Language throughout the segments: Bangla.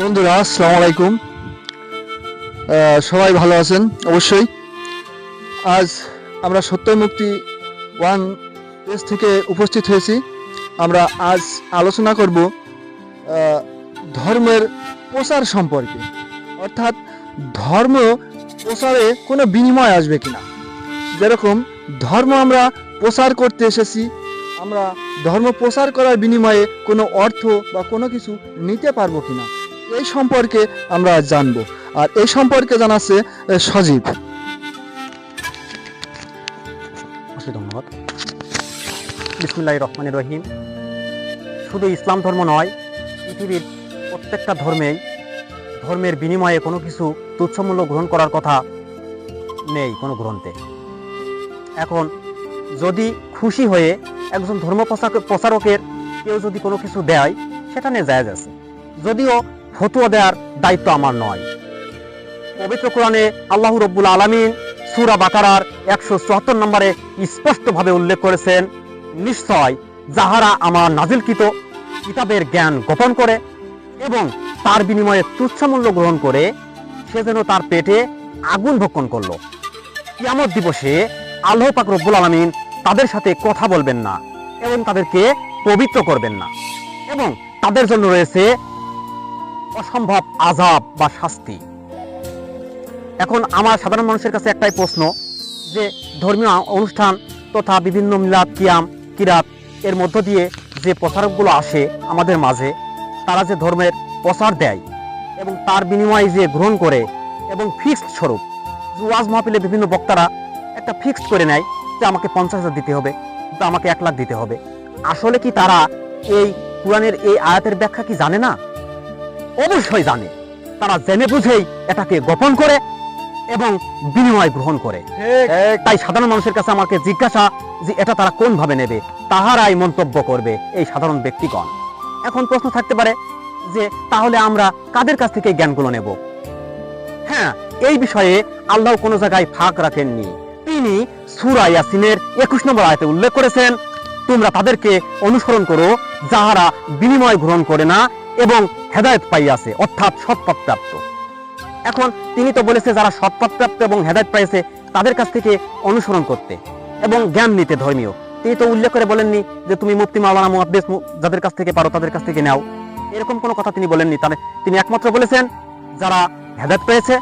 বন্ধুরা, আসসালামু আলাইকুম। সবাই ভালো আছেন? অবশ্যই। আজ আমরা সত্য মুক্তি ওয়ান পেজ থেকে উপস্থিত হয়েছি। আমরা আজ আলোচনা করব ধর্মের প্রচার সম্পর্কে। অর্থাৎ ধর্ম প্রচারে কোনো বিনিময় আসবে কিনা? যেরকম ধর্ম আমরা প্রচার করতে এসেছি, আমরা ধর্ম প্রচার করার বিনিময়ে কোনো অর্থ বা কোনো কিছু নিতে পারব কিনা? এই সম্পর্কে আমরা জানব। আর এই সম্পর্কে জানাচ্ছে সজীব। ধন্যবাদ। বিসমুল্লাহ রহমান রহিম। শুধু ইসলাম ধর্ম নয়, পৃথিবীর প্রত্যেকটা ধর্মেই ধর্মের বিনিময়ে কোনো কিছু তুচ্ছমূল্য গ্রহণ করার কথা নেই কোনো গ্রন্থে। এখন যদি খুশি হয়ে একজন ধর্ম প্রচারক- প্রচারকের কেউ যদি কোনো কিছু দেয়, সেটা নিয়ে জায়েজ আছে। যদিও ফতুয়া দেওয়ার দায়িত্ব আমার নয়। পবিত্র কোরআনে আল্লাহ রব্বুল আলমিন সুরা বাকারার একশো চুয়াত্তর নম্বরে স্পষ্টভাবে উল্লেখ করেছেন, নিশ্চয় যাহারা আমার নাজিলকৃত কিতাবের জ্ঞান গোপন করে এবং তার বিনিময়ে তুচ্ছ মূল্য গ্রহণ করে, সে যেন তার পেটে আগুন ভক্ষণ করল। কিয়ামত দিবসে আল্লাহ পাক রব্বুল আলমিন তাদের সাথে কথা বলবেন না এবং তাদেরকে পবিত্র করবেন না। এবং তাদের জন্য রয়েছে অসম্ভব আজাব বা শাস্তি। এখন আমার সাধারণ মানুষের কাছে একটাই প্রশ্ন, যে ধর্মীয় অনুষ্ঠান তথা বিভিন্ন মিলাদ, কিয়াম, কিরাত এর মধ্য দিয়ে যে প্রচারকগুলো আসে আমাদের মাঝে, তারা যে ধর্মের প্রচার দেয় এবং তার বিনিময়ে যে গ্রহণ করে এবং ফিক্সড স্বরূপ ওয়াজ মাহফিলে বিভিন্ন বক্তারা একটা ফিক্সড করে নেয় যে আমাকে পঞ্চাশ হাজার দিতে হবে বা আমাকে এক লাখ দিতে হবে। আসলে কি তারা এই কোরআনের এই আয়াতের ব্যাখ্যা কি জানে না? অবশ্যই জানে। তারা জেনে বুঝেই এটাকে গোপন করে এবং বিনিময় গ্রহণ করে। তাই সাধারণ মানুষের কাছে আমাকে জিজ্ঞাসা যে এটা তারা কোন ভাবে নেবে তাহারাই মন্তব্য করবে এই সাধারণ ব্যক্তিগণ। এখন প্রশ্ন থাকতে পারে যে তাহলে আমরা কাদের কাছ থেকে জ্ঞানগুলো নেব? হ্যাঁ এই বিষয়ে আল্লাহ কোনো জায়গায় ফাঁক রাখেননি। তিনি সূরা ইয়াসিনের একুশ নম্বর আয়তে উল্লেখ করেছেন তোমরা তাদেরকে অনুসরণ করো যাহারা বিনিময় গ্রহণ করে না এবং হেদায়েত পাইয়াছে, অর্থাৎ সৎপথ প্রাপ্ত এখন তিনি তো বলেছে, যারা সৎপথ প্রাপ্ত এবং হেদায়েত পাইছে তাদের কাছ থেকে অনুসরণ করতে এবং জ্ঞান নিতে ধর্মীয়। তিনি তো উল্লেখ করে বলেননি যে, তুমি মুফতি মাওলানা মুহাদ্দিস যাদের কাছ থেকে পারো, তাদের কাছ থেকে নাও। এরকম কোনো কথা তিনি বলেননি। তাহলে তিনি একমাত্র বলেছেন, যারা হেদায়ত পেয়েছে,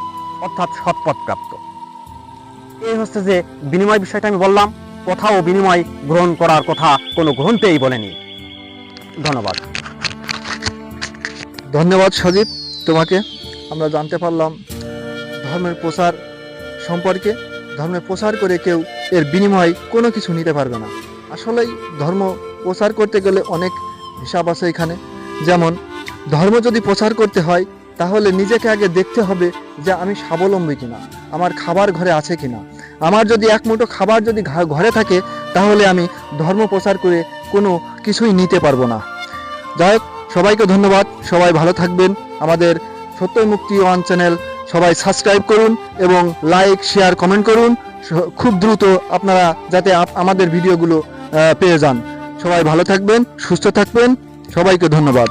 অর্থাৎ সৎপথ প্রাপ্ত এই হচ্ছে যে বিনিময় বিষয়টা আমি বললাম। কোথাও বিনিময় গ্রহণ করার কথা কোনো গ্রন্থেই বলেনি। ধন্যবাদ। ধন্যবাদ সজীব, তোমাকে। আমরা জানতে পারলাম ধর্মের প্রচার সম্পর্কে। ধর্মের প্রচার করে কেউ এর বিনিময়ে কোনো কিছু নিতে পারবে না। আসলেই ধর্ম প্রচার করতে গেলে অনেক হিসাব আছে এখানে। যেমন, ধর্ম যদি প্রচার করতে হয়, তাহলে নিজেকে আগে দেখতে হবে যে আমি স্বাবলম্বী কিনা, আমার খাবার ঘরে আছে কিনা। আমার যদি এক মুঠো খাবার যদি ঘরে থাকে, তাহলে আমি ধর্ম প্রচার করে কোনো কিছুই নিতে পারব না। যাই হোক সবাইকে ধন্যবাদ। সবাই ভালো থাকবেন। আমাদের সত্য মুক্তি ওয়ান চ্যানেল সবাই সাবস্ক্রাইব করুন এবং লাইক, শেয়ার, কমেন্ট করুন। খুব দ্রুত আপনারা যাতে আমাদের ভিডিওগুলো পেয়ে যান। সবাই ভালো থাকবেন, সুস্থ থাকবেন। সবাইকে ধন্যবাদ।